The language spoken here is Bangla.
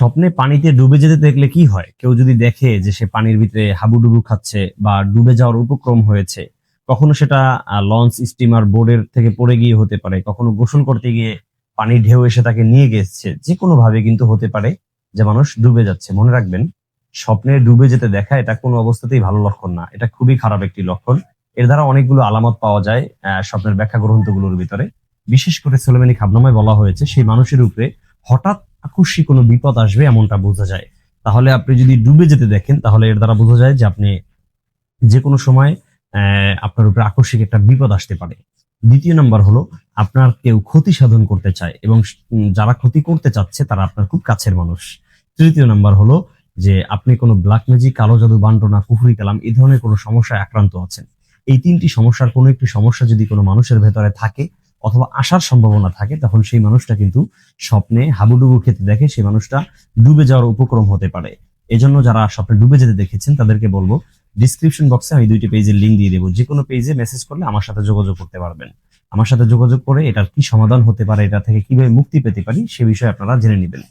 স্বপ্নে পানিতে ডুবে যেতে দেখলে কি হয়? কেউ যদি দেখে যে সে পানির ভিতরে হাবুডুবু খাচ্ছে বা ডুবে যাওয়ার উপক্রম হয়েছে, কখনো সেটা লঞ্চ স্টিমার বোর্ডের থেকে পড়ে গিয়ে হতে পারে, কখনো গোসল করতে গিয়ে পানির ঢেউ এসে তাকে নিয়ে গেছে যে কোনো ভাবে কিন্তু হতে পারে যে মানুষ ডুবে যাচ্ছে। মনে রাখবেন, স্বপ্নে ডুবে যেতে দেখা এটা কোনো অবস্থাতেই ভালো লক্ষণ না। এটা খুবই খারাপ একটি লক্ষণ। এর দ্বারা অনেকগুলো আলামত পাওয়া যায় স্বপ্নের ব্যাখ্যা গ্রন্থগুলোর ভিতরে। বিশেষ করে সোলেমানি খাবনামায় বলা হয়েছে, সেই মানুষের উপরে হঠাৎ আকস্মিক কোনো বিপদ আসবে এমনটা বোঝা যায়। তাহলে আপনি যদি ডুবে যেতে দেখেন, তাহলে এর দ্বারা বোঝা যায় যে আপনি যে কোনো সময় আপনার উপরে আকস্মিক একটা বিপদ আসতে পারে। দ্বিতীয় নাম্বার হলো, আপনার কেউ ক্ষতি সাধন করতে চায় এবং যারা ক্ষতি করতে চাচ্ছে, তারা আপনার খুব কাছের মানুষ। তৃতীয় নাম্বার হলো যে, আপনি কোনো ব্ল্যাক ম্যাজিক কালো জাদু বান্টনা কুফরি, কালাম এই ধরনের কোনো সমস্যায় আক্রান্ত আছেন। এই তিনটি সমস্যার কোনো একটি সমস্যা যদি কোনো মানুষের ভেতরে থাকে অথবা আসার সম্ভাবনা থাকে, তখন সেই মানুষটা কিন্তু স্বপ্নে হাবুডুবু খেতে দেখে সেই মানুষটা ডুবে যাওয়ার উপক্রম হতে পারে। এজন্য যারা স্বপ্নে ডুবে যেতে দেখেছেন, তাদেরকে বলব ডিসক্রিপশন বক্সে আমি দুইটি পেজের লিঙ্ক দিয়ে দেবো। যে কোনো পেজে মেসেজ করলে আমার সাথে যোগাযোগ করতে পারবেন। আমার সাথে যোগাযোগ করে এটার কি সমাধান হতে পারে, এটা থেকে কীভাবে মুক্তি পেতে পারি, সে বিষয়ে আপনারা জেনে নেবেন।